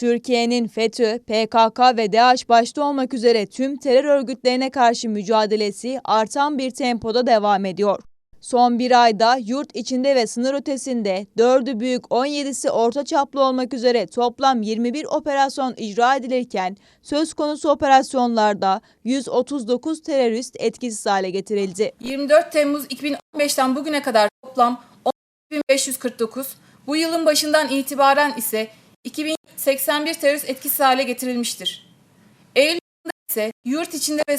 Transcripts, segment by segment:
Türkiye'nin FETÖ, PKK ve DAEŞ başta olmak üzere tüm terör örgütlerine karşı mücadelesi artan bir tempoda devam ediyor. Son bir ayda yurt içinde ve sınır ötesinde 4'ü büyük 17'si orta çaplı olmak üzere toplam 21 operasyon icra edilirken söz konusu operasyonlarda 139 terörist etkisiz hale getirildi. 24 Temmuz 2015'ten bugüne kadar toplam 10.549, bu yılın başından itibaren ise 2081 terörist etkisiz hale getirilmiştir. Eylül ise yurt içinde ve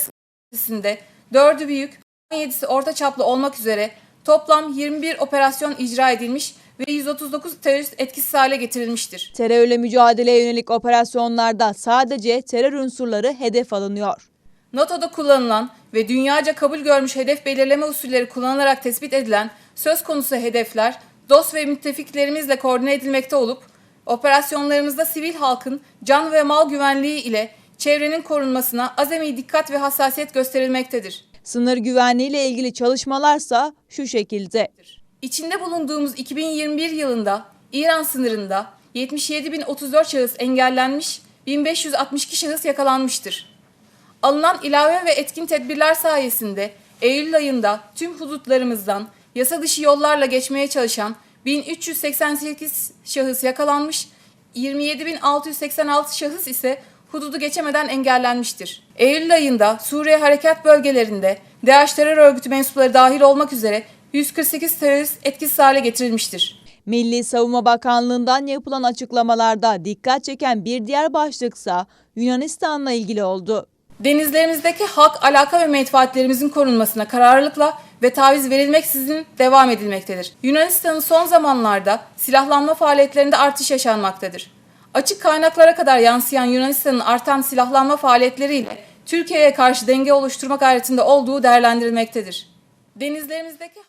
ötesinde 4'ü büyük, 17'si orta çaplı olmak üzere toplam 21 operasyon icra edilmiş ve 139 terörist etkisiz hale getirilmiştir. Terörle mücadeleye yönelik operasyonlarda sadece terör unsurları hedef alınıyor. NATO'da kullanılan ve dünyaca kabul görmüş hedef belirleme usulleri kullanılarak tespit edilen söz konusu hedefler dost ve müttefiklerimizle koordine edilmekte olup operasyonlarımızda sivil halkın can ve mal güvenliği ile çevrenin korunmasına azami dikkat ve hassasiyet gösterilmektedir. Sınır güvenliği ile ilgili çalışmalarsa şu şekilde. İçinde bulunduğumuz 2021 yılında İran sınırında 77.034 şahıs engellenmiş, 1562 şahıs yakalanmıştır. Alınan ilave ve etkin tedbirler sayesinde Eylül ayında tüm hudutlarımızdan yasa dışı yollarla geçmeye çalışan 1388 şahıs yakalanmış, 27.686 şahıs ise hududu geçemeden engellenmiştir. Eylül ayında Suriye harekat bölgelerinde DAEŞ terör örgütü mensupları dahil olmak üzere 148 terörist etkisiz hale getirilmiştir. Milli Savunma Bakanlığı'ndan yapılan açıklamalarda dikkat çeken bir diğer başlıksa Yunanistan'la ilgili oldu. Denizlerimizdeki hak, alaka ve menfaatlerimizin korunmasına kararlılıkla ve taviz verilmeksizin devam edilmektedir. Yunanistan'ın son zamanlarda silahlanma faaliyetlerinde artış yaşanmaktadır. Açık kaynaklara kadar yansıyan Yunanistan'ın artan silahlanma faaliyetleriyle Türkiye'ye karşı denge oluşturma gayretinde olduğu değerlendirilmektedir. Denizlerimizdeki